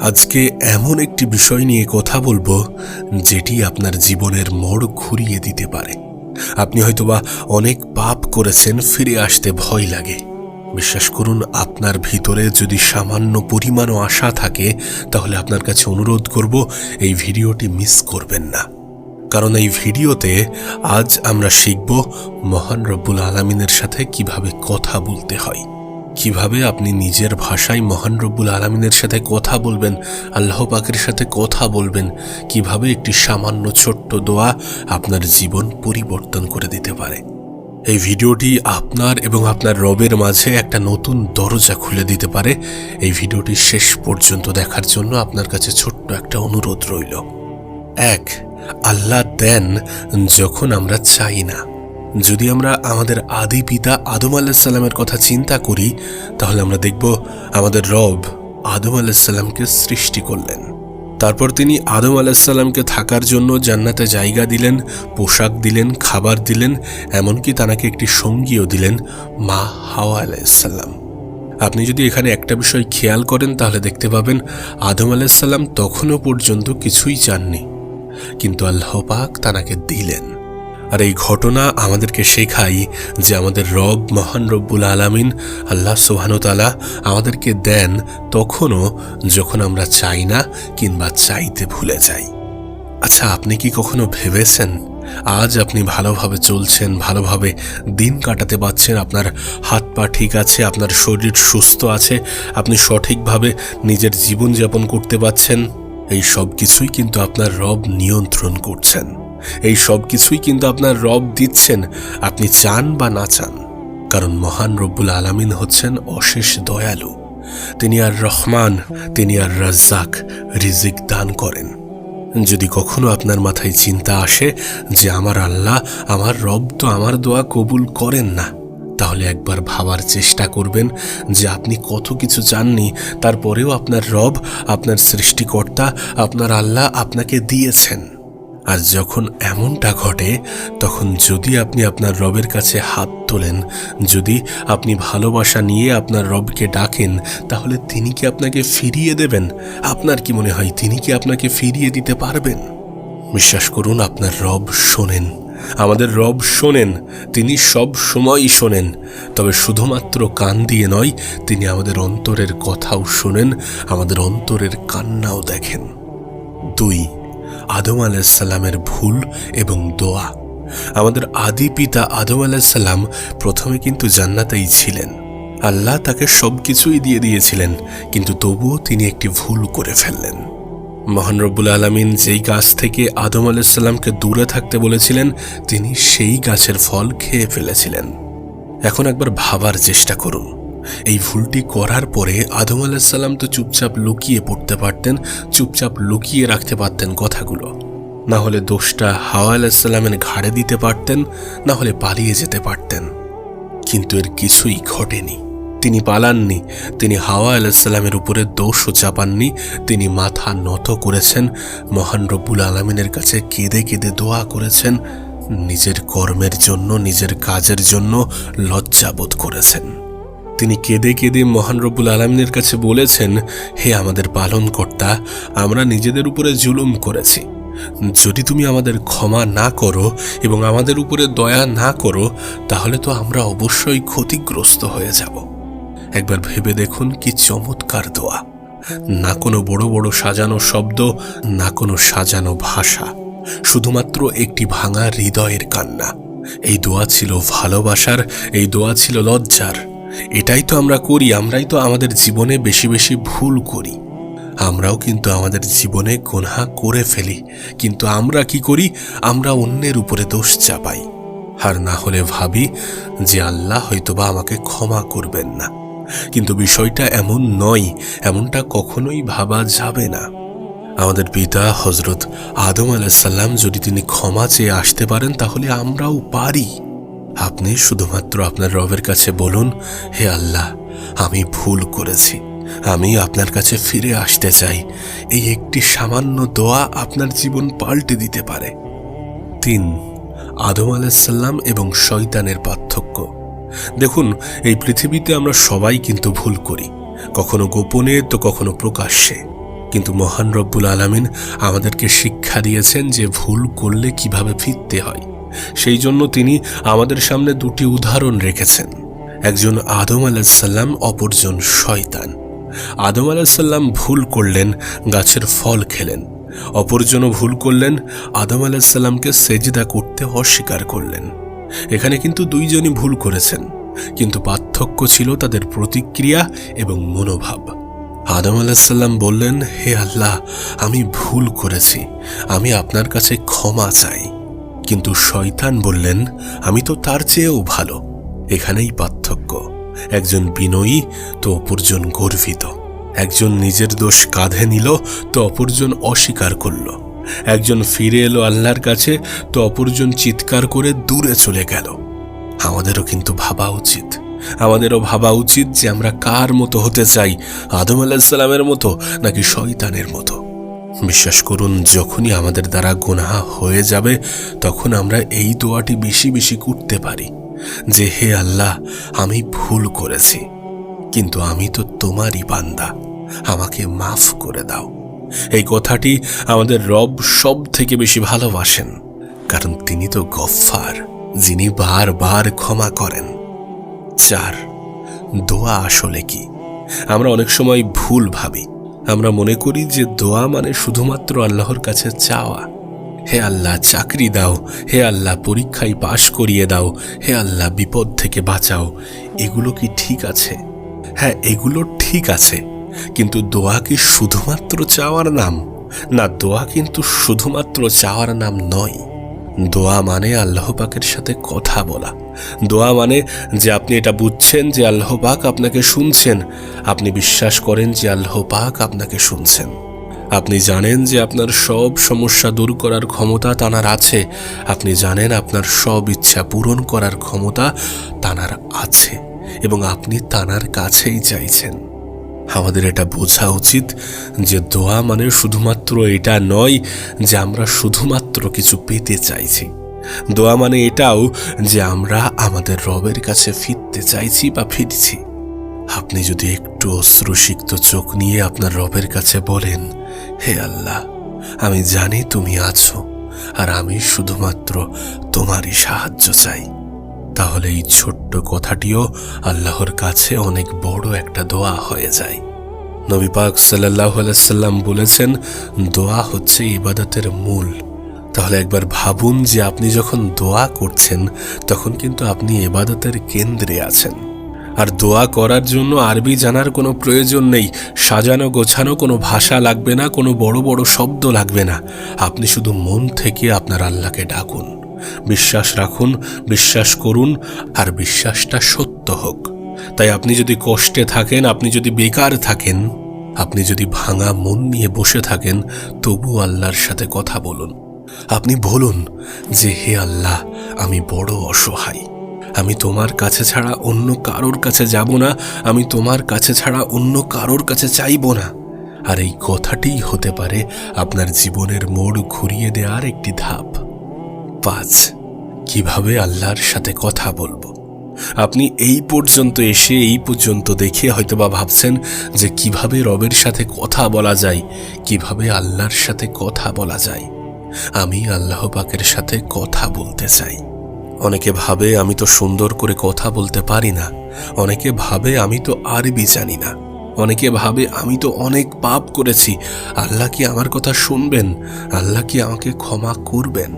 আজকে এমন একটি বিষয় নিয়ে কথা বলব, যেটি আপনার জীবনের মোড় ঘুরিয়ে দিতে পারে। আপনি হয়তোবা অনেক পাপ করেছেন, ফিরে আসতে ভয় লাগে। বিশ্বাস করুন, আপনার ভিতরে যদি সামান্য পরিমাণও আশা থাকে, তাহলে আপনার কাছে অনুরোধ করব, এই ভিডিওটি মিস করবেন না। কারণ এই ভিডিওতে আজ আমরা শিখব মহান রব্বুল আলমিনের সাথে কীভাবে কথা বলতে হয়। কীভাবে আপনি নিজের ভাষায় মহান রব্বুল আলমিনের সাথে কথা বলবেন, আল্লাহ পাকের সাথে কথা বলবেন, কীভাবে একটি সামান্য ছোট্ট দোয়া আপনার জীবন পরিবর্তন করে দিতে পারে। এই ভিডিওটি আপনার এবং আপনার রবের মাঝে একটা নতুন দরজা খুলে দিতে পারে। এই ভিডিওটি শেষ পর্যন্ত দেখার জন্য আপনার কাছে ছোট্ট একটা অনুরোধ রইল। এক, আল্লাহ দেন যখন আমরা চাই না। যদি আমরা আমাদের আদি পিতা আদম আলাহিসাল্লামের কথা চিন্তা করি, তাহলে আমরা দেখব আমাদের রব আদম আলাহিসাল্লামকে সৃষ্টি করলেন। তারপর তিনি আদম আলাহিসাল্লামকে থাকার জন্য জান্নাতে জায়গা দিলেন, পোশাক দিলেন, খাবার দিলেন, এমনকি তানাকে একটি সঙ্গীও দিলেন, মা হাওয়া আলাইসাল্লাম। আপনি যদি এখানে একটা বিষয় খেয়াল করেন, তাহলে দেখতে পাবেন আদম আলাইসাল্লাম তখনও পর্যন্ত কিছুই চাননি। কিন্তু আল্লাহ পাক তানাকে দিলেন। আর এই ঘটনা আমাদেরকে শেখাই যে আমাদের রব মহান রব্বুল আলামিন আল্লাহ সোহানুতালা আমাদেরকে দেন তখনও যখন আমরা চাই না কিংবা চাইতে ভুলে যাই। আচ্ছা আপনি কি কখনো ভেবেছেন আজ আপনি ভালোভাবে চলছেন, ভালোভাবে দিন কাটাতে পারছেন, আপনার হাত পা ঠিক আছে, আপনার শরীর সুস্থ আছে, আপনি সঠিকভাবে নিজের জীবনযাপন করতে পারছেন? এই সব কিছুই কিন্তু আপনার রব নিয়ন্ত্রণ করছেন। এই সব কিছুই কিন্তু আপনার রব দিচ্ছেন। আপনি চান বা না চান, কারণ মহান রব্বুল আলামিন হচ্ছেন অশেষ দয়ালু। তিনি আর রহমান, তিনি আর রাজ্জাক রিজিক দান করেন। যদি কখনো আপনার মাথায় চিন্তা আসে যে আমার আল্লাহ, আমার রব তো আমার দোয়া কবুল করেন না, তাহলে একবার ভাবার চেষ্টা করবেন যে আপনি কত কিছু চাননি, তারপরেও আপনার রব, আপনার সৃষ্টিকর্তা, আপনার আল্লাহ আপনাকে দিয়েছেন। আর যখন এমনটা ঘটে, তখন যদি আপনি আপনার রবের কাছে হাত তোলেন, যদি আপনি ভালোবাসা নিয়ে আপনার রবকে ডাকেন, তাহলে তিনি কি আপনাকে ফিরিয়ে দেবেন? আপনার কি মনে হয় তিনি কি আপনাকে ফিরিয়ে দিতে পারবেন? বিশ্বাস করুন, আপনার রব শোনেন। আমাদের রব শোনেন, তিনি সব সময়ই শোনেন। তবে শুধুমাত্র কান দিয়ে নয়, তিনি আমাদের অন্তরের কথাও শোনেন, আমাদের অন্তরের কান্নাও দেখেন। দুই আদম আলাহিসাল্লামের ভুল এবং দোয়া। আমাদের আদি পিতা আদম আলাহিসাল্লাম প্রথমে কিন্তু জান্নাতেই ছিলেন। আল্লাহ তাকে সব কিছুই দিয়ে দিয়েছিলেন, কিন্তু তবুও তিনি একটি ভুল করে ফেললেন। মহান রব্বুল আলমিন যেই গাছ থেকে আদম আলাহিসাল্লামকে দূরে থাকতে বলেছিলেন, তিনি সেই গাছের ফল খেয়ে ফেলেছিলেন। এখন একবার ভাবার চেষ্টা করুন। এই ভুলটি করার পরে আদম আলাহিসাল্লাম তো চুপচাপ লুকিয়ে পড়তে পারতেন, চুপচাপ লুকিয়ে রাখতে পারতেন কথাগুলো। না হলে দোষটা হাওয়া আলাহিসাল্লামের ঘাড়ে দিতে পারতেন, না হলে পালিয়ে যেতে পারতেন। কিন্তু এর কিছুই ঘটেনি। তিনি পালাননি, তিনি হাওয়া আলাহিসাল্লামের উপরে দোষও চাপাননি, তিনি মাথা নত করেছেন, মহান রব্বুল আলমিনের কাছে কেঁদে কেঁদে দোয়া করেছেন, নিজের কর্মের জন্য, নিজের কাজের জন্য লজ্জাবোধ করেছেন। তিনি কেঁদে কেঁদে মহান রব্বুল আলমিনের কাছে বলেছেন, হে আমাদের পালনকর্তা, আমরা নিজেদের উপরে জুলুম করেছি। যদি তুমি আমাদের ক্ষমা না করো এবং আমাদের উপরে দয়া না করো, তাহলে তো আমরা অবশ্যই ক্ষতিগ্রস্ত হয়ে যাব। একবার ভেবে দেখুন কি চমৎকার দোয়া। না কোনো বড় বড় সাজানো শব্দ, না কোনো সাজানো ভাষা, শুধুমাত্র একটি ভাঙা হৃদয়ের কান্না। এই দোয়া ছিল ভালোবাসার, এই দোয়া ছিল লজ্জার। এটাই তো আমরা করি, আমরাই তো আমাদের জীবনে বেশি বেশি ভুল করি। আমরাও কিন্তু আমাদের জীবনে গোনহা করে ফেলি, কিন্তু আমরা কি করি? আমরা অন্যের উপরে দোষ চাপাই। আর না হলে ভাবি যে আল্লাহ হয়তোবা আমাকে ক্ষমা করবেন না। কিন্তু বিষয়টা এমন নয়, এমনটা কখনোই ভাবা যাবে না। আমাদের পিতা হজরত আদম আলাহিসাল্লাম যদি তিনি ক্ষমা চেয়ে আসতে পারেন, তাহলে আমরাও পারি। আপনি শুধুমাত্র আপনার রবের কাছে বলুন, হে আল্লাহ, আমি ভুল করেছি। আমি আপনার কাছে ফিরে আসতে চাই। এই একটি সামান্য দোয়া আপনার জীবন পাল্টে দিতে পারে। তিন, আদম আলাহিসাল্লাম এবং শয়তানের পার্থক্য। দেখুন, এই পৃথিবীতে আমরা সবাই কিন্তু ভুল করি। কখনো গোপনে, তো কখনো প্রকাশ্যে। কিন্তু মহান রব্বুল আলামিন আমাদেরকে শিক্ষা দিয়েছেন যে ভুল করলে কীভাবে ফিরতে হয়। সেই জন্য তিনি আমাদের সামনে দুটি উদাহরণ রেখেছেন। একজন আদম আলাহিসাল্লাম অপরজন শয়তান। আদম আলাহিসাল্লাম ভুল করলেন, গাছের ফল খেলেন। অপরজনও ভুল করলেন, আদম আলাহিসাল্লামকে সেজদা করতে অস্বীকার করলেন। এখানে কিন্তু দুইজনই ভুল করেছেন, কিন্তু পার্থক্য ছিল তাদের প্রতিক্রিয়া এবং মনোভাব। আদম আলাহিসাল্লাম বললেন, হে আল্লাহ, আমি ভুল করেছি, আমি আপনার কাছে ক্ষমা চাই। কিন্তু শয়তান বললেন, আমি তো তার চেয়েও ভালো। এখানেই পার্থক্য। একজন বিনয়ী তো অপরজন গর্বিত। একজন নিজের দোষ কাঁধে নিল তো অপরজন অস্বীকার করল। একজন ফিরে এলো আল্লাহর কাছে তো অপরজন চিৎকার করে দূরে চলে গেল। আমাদেরও কিন্তু ভাবা উচিত। আমাদেরও ভাবা উচিত যে আমরা কার মতো হতে চাই? আদম আলাহিসাল্লামের মতো নাকি শয়তানের মতো? বিশ্বাস করুন, যখনই আমাদের দ্বারা গুনাহা হয়ে যাবে, তখন আমরা এই দোয়াটি বেশি বেশি করতে পারি যে, হে আল্লাহ, আমি ভুল করেছি, কিন্তু আমি তো তোমারই বান্দা, আমাকে মাফ করে দাও। এই কথাটি আমাদের রব সব থেকে বেশি ভালোবাসেন, কারণ তিনি তো গফ্ফার, যিনি বারবার ক্ষমা করেন। চার, দোয়া আসলে কি? আমরা অনেক সময় ভুল ভাবি আমরা মনে করি যে দোয়া মানে শুধুমাত্র আল্লাহর কাছে চাওয়া। হে আল্লাহ, চাকরি দাও। হে আল্লাহ, পরীক্ষায় পাশ করিয়ে দাও। হে আল্লাহ, বিপদ থেকে বাঁচাও। এগুলো কি ঠিক আছে? হ্যাঁ এগুলো ঠিক আছে। কিন্তু দোয়া কি শুধুমাত্র চাওয়ার নাম? না, দোয়া কিন্তু শুধুমাত্র চাওয়ার নাম নয়। দোয়া মানে আল্লাহ পাকের সাথে কথা বলা। দোয়া মানে যে আপনি এটা বুঝছেন যে আল্লাহ পাক আপনাকে শুনছেন। আপনি বিশ্বাস করেন যে আল্লাহ পাক আপনাকে শুনছেন। আপনি জানেন যে আপনার সব সমস্যা দূর করার ক্ষমতা তানার আছে। আপনি জানেন আপনার সব ইচ্ছা পূরণ করার ক্ষমতা তানার আছে এবং আপনি তানার কাছেই চাইছেন। আমাদের এটা বোঝা উচিত যে দোয়া মানে শুধুমাত্র এটা নয় যে আমরা শুধুমাত্র কিছু পেতে চাইছি। দোয়া মানে এটাও যে আমরা আমাদের রবের কাছে ফিরতে চাইছি বা ফিরছি। আপনি যদি একটু অশ্রুসিক্ত চোখ নিয়ে আপনার রবের কাছে বলেন, হে আল্লাহ, আমি জানি তুমি আছো আর আমি শুধুমাত্র তোমারই সাহায্য চাই। তাহলে এই ছোট্ট কথাটিও আল্লাহর কাছে অনেক বড় একটা দোয়া হয়ে যায়। নবী পাক সাল্লাহ সাল্লাম বলেছেন, দোয়া হচ্ছে ইবাদতের মূল। তাহলে একবার ভাবুন যে আপনি যখন দোয়া করছেন, তখন কিন্তু আপনি এবাদতের কেন্দ্রে আছেন। আর দোয়া করার জন্য আরবি জানার কোনো প্রয়োজন নেই, সাজানো গোছানো কোনো ভাষা লাগবে না, কোনো বড় বড় শব্দ লাগবে না। আপনি শুধু মন থেকে আপনার আল্লাহকে ডাকুন। বিশ্বাস রাখুন, বিশ্বাস করুন, আর বিশ্বাসটা সত্য হোক। তাই আপনি যদি কষ্টে থাকেন, আপনি যদি বেকার থাকেন, আপনি যদি ভাঙা মন নিয়ে বসে থাকেন তবু আল্লাহর সাথে কথা বলুন। আপনি বলুন যে হে আল্লাহ, আমি বড় অসহায়। আমি তোমার কাছে ছাড়া অন্য কারোর কাছে যাব না, আমি তোমার কাছে ছাড়া অন্য কারোর কাছে চাইব না। আর এই কথাটিই হতে পারে আপনার জীবনের মোড় ঘুরিয়ে দেওয়ার একটি ধাপ। পাঁচ, কীভাবে আল্লাহর সাথে কথা বলব? আপনি এই পর্যন্ত এসে এই পর্যন্ত দেখে হয়তোবা ভাবছেন যে কীভাবে রবের সাথে কথা বলা যায়, কীভাবে আল্লাহর সাথে কথা বলা যায়। আমি আল্লাহ পাকের সাথে কথা বলতে চাই। অনেকে ভাবে আমি তো সুন্দর করে কথা বলতে পারি না। অনেকে ভাবে আমি তো আরবি জানি না। অনেকে ভাবে আমি তো অনেক পাপ করেছি। আল্লাহ কি আমার কথা শুনবেন? আল্লাহ কি আমাকে ক্ষমা করবেন?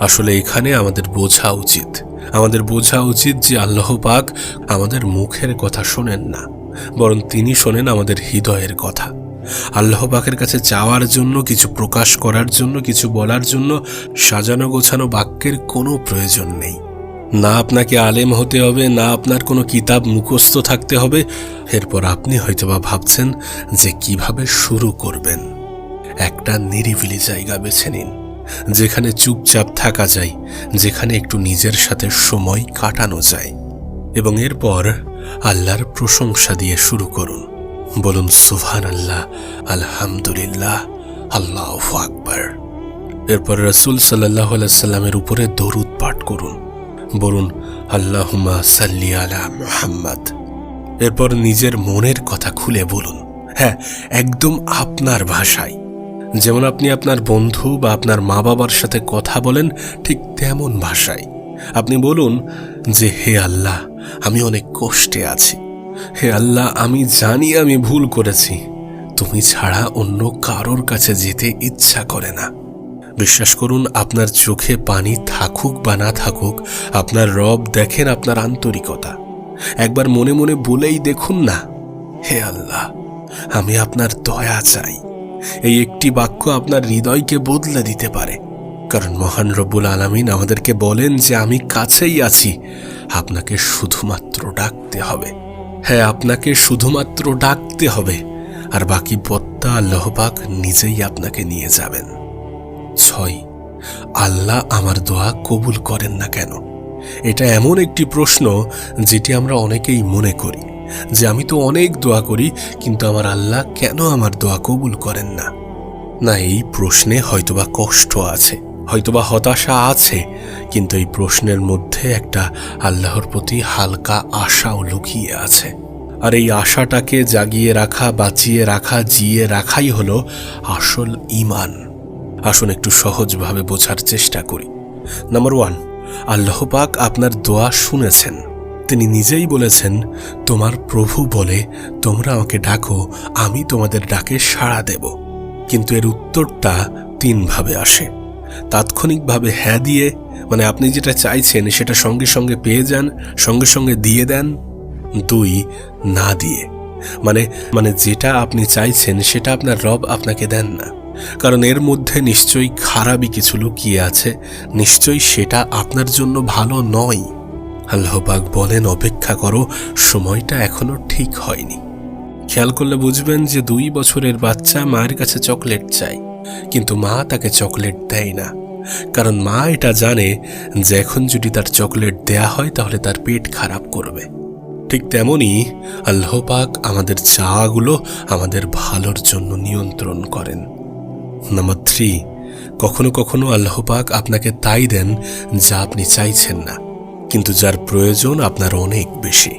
আসলে এখানে আমাদের বোঝা উচিত। আমাদের বোঝা উচিত যে আল্লাহ পাক আমাদের মুখের কথা শোনেন না, বরং তিনি শোনেন আমাদের হৃদয়ের কথা। আল্লাহ পাকের কাছে চাওয়ার জন্য, কিছু প্রকাশ করার জন্য, কিছু বলার জন্য সাজানো গোছানো বাক্যের কোনো প্রয়োজন নেই। না আপনাকে আলেম হতে হবে, না আপনার কোনো কিতাব মুখস্থ থাকতে হবে। এরপর আপনি হয়তোবা ভাবছেন যে কীভাবে শুরু করবেন। একটা নিরিবিলি জায়গা বেছে নিন, যেখানে চুপচাপ থাকা যায়, যেখানে একটু নিজের সাথে সময় কাটানো যায়। এবং এরপর আল্লাহর প্রশংসা দিয়ে শুরু করুন। বলুন সুভান আল্লাহ আলহামদুলিল্লাহ, আল্লাহ আকবার। এরপর রসুল সাল্লাহ সাল্লামের উপরে দরুদ পাঠ করুন। বলুন আল্লাহুমা সাল্লি আলা মুহাম্মদ। এরপর নিজের মনের কথা খুলে বলুন। হ্যাঁ একদম আপনার ভাষায়। যেমন আপনি আপনার বন্ধু বা আপনার মা বাবার সাথে কথা বলেন, ঠিক তেমন ভাষায়। আপনি বলুন যে, হে আল্লাহ, আমি অনেক কষ্টে আছি। হে আল্লাহ, আমি জানি আমি ভুল করেছি। তুমি ছাড়া অন্য কারোর কাছে যেতে ইচ্ছা করে না। বিশ্বাস করুন, আপনার চোখে পানি থাকুক বা না থাকুক, আপনার রব দেখেন আপনার আন্তরিকতা। একবার মনে মনে বলেই দেখুন না, হে আল্লাহ, আমি আপনার দয়া চাই। এই একটি বাক্য আপনার হৃদয়কে বদলে দিতে পারে। কারণ মহান রব্বুল আলমিন আমাদেরকে বলেন যে, আমি কাছেই আছি, আপনাকে শুধুমাত্র ডাকতে হবে। হ্যাঁ আপনাকে শুধুমাত্র ডাকতে হবে। আর বাকি পত্তা আল্লাহবাক নিজেই আপনাকে নিয়ে যাবেন। ছয়, আল্লাহ আমার দোয়া কবুল করেন না কেন? এটা এমন একটি প্রশ্ন যেটি আমরা অনেকেই মনে করি যে আমি তো অনেক দোয়া করি, কিন্তু আমার আল্লাহ কেন আমার দোয়া কবুল করেন না? না, এই প্রশ্নে হয়তোবা কষ্ট আছে। হয়তোবা হতাশা আছে, কিন্তু এই প্রশ্নের মধ্যে একটা আল্লাহর প্রতি হালকা আশাও লুকিয়ে আছে। আর এই আশাটাকে জাগিয়ে রাখা, বাঁচিয়ে রাখা, জিয়ে রাখাই হলো আসল ইমান আসুন একটু সহজভাবে বোঝার চেষ্টা করি। নাম্বার ওয়ান, আল্লাহ পাক আপনার দোয়া শুনেছেন। তিনি নিজেই বলেছেন, তোমার প্রভু বলে তোমরা আমাকে ডাকো, আমি তোমাদের ডাকে সাড়া দেব। কিন্তু এর উত্তরটা তিনভাবে আসে। তাৎক্ষণিকভাবে হ্যাঁ দিয়ে মানে আপনি যেটা চাইছেন সেটা সঙ্গে সঙ্গে পেয়ে যান, সঙ্গে সঙ্গে দিয়ে দেন, দুই, না দিয়ে। মানে মানে যেটা আপনি চাইছেন সেটা আপনার রব আপনাকে দেন না। কারণ এর মধ্যে নিশ্চয়ই খারাপই কিছু লুকিয়ে আছে, নিশ্চয়ই সেটা আপনার জন্য ভালো নয়। আল্লাহবাক বলেন, অপেক্ষা করো, সময়টা এখনও ঠিক হয়নি। খেয়াল করলে বুঝবেন যে দুই বছরের বাচ্চা মায়ের কাছে চকলেট চায়। কিন্তু মা তাকে চকলেট দেয় না। কারণ মা এটা জানে যে এখন যদি তার চকলেট দেয়া হয় তাহলে তার পেট খারাপ করবে। ঠিক তেমনি আল্লাহপাক আমাদের চাগুলো আমাদের ভালোর জন্য নিয়ন্ত্রণ করেন। নাম্বার থ্রি, কখনো কখনো আল্লাহ পাক আপনাকে তাই দেন যা আপনি চাইছেন না, কিন্তু যার প্রয়োজন আপনার অনেক বেশি।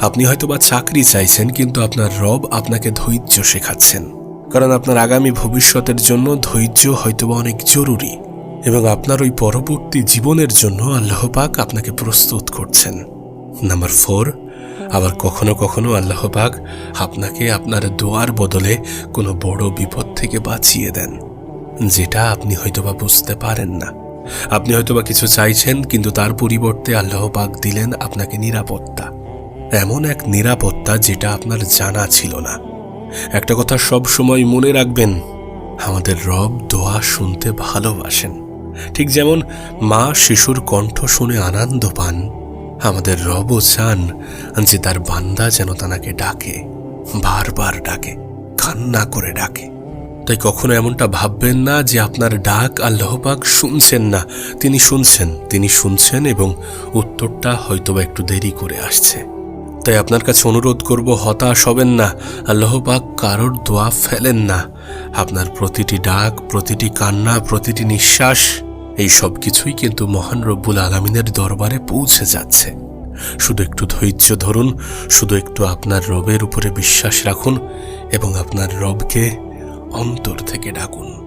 আপনি হয়তোবা চাকরি চাইছেন, কিন্তু আপনার রব আপনাকে ধৈর্য শেখাচ্ছেন। কারণ আপনার আগামী ভবিষ্যতের জন্য ধৈর্য হয়তোবা অনেক জরুরি এবং আপনার ওই পরবর্তী জীবনের জন্য আল্লাহ পাক আপনাকে প্রস্তুত করছেন। নাম্বার ফোর, আবার কখনো কখনো আল্লাহ পাক আপনাকে আপনার দোয়ার বদলে কোনো বড় বিপদ থেকে বাঁচিয়ে দেন, যেটা আপনি হয়তোবা বুঝতে পারেন না। আপনি হয়তোবা কিছু চাইছেন, কিন্তু তার পরিবর্তে আল্লাহ পাক দিলেন আপনাকে নিরাপত্তা। এমন এক নিরাপত্তা যেটা আপনার জানা ছিল না। একটা কথা সব সময় মনে রাখবেন, আমাদের রব দোয়া শুনতে ভালোবাসেন। ঠিক যেমন মা শিশুর কণ্ঠ শুনে আনন্দ পান, আমাদের রবও চান যে তার বান্দা যেন তানাকে ডাকে, বারবার ডাকে, কান্না করে ডাকে। তাই কখনো এমনটা ভাববেন না যে আপনার ডাক আল্লাহ পাক শুনছেন না। তিনি শুনছেন তিনি শুনছেন এবং উত্তরটা হয়তোবা একটু দেরি করে আসছে। তাই আপনার কাছে অনুরোধ করব, হতাশ হবেন না। আল্লাহ পাক কারোর দোয়া ফেলেন না। আপনার প্রতিটি ডাক, প্রতিটি কান্না, প্রতিটি নিঃশ্বাস, এই সব কিছুই কিন্তু মহান রব্বুল আলমিনের দরবারে পৌঁছে যাচ্ছে। শুধু একটু ধৈর্য ধরুন, শুধু একটু আপনার রবের উপরে বিশ্বাস রাখুন এবং আপনার রবকে অন্তর থেকে ডাকুন।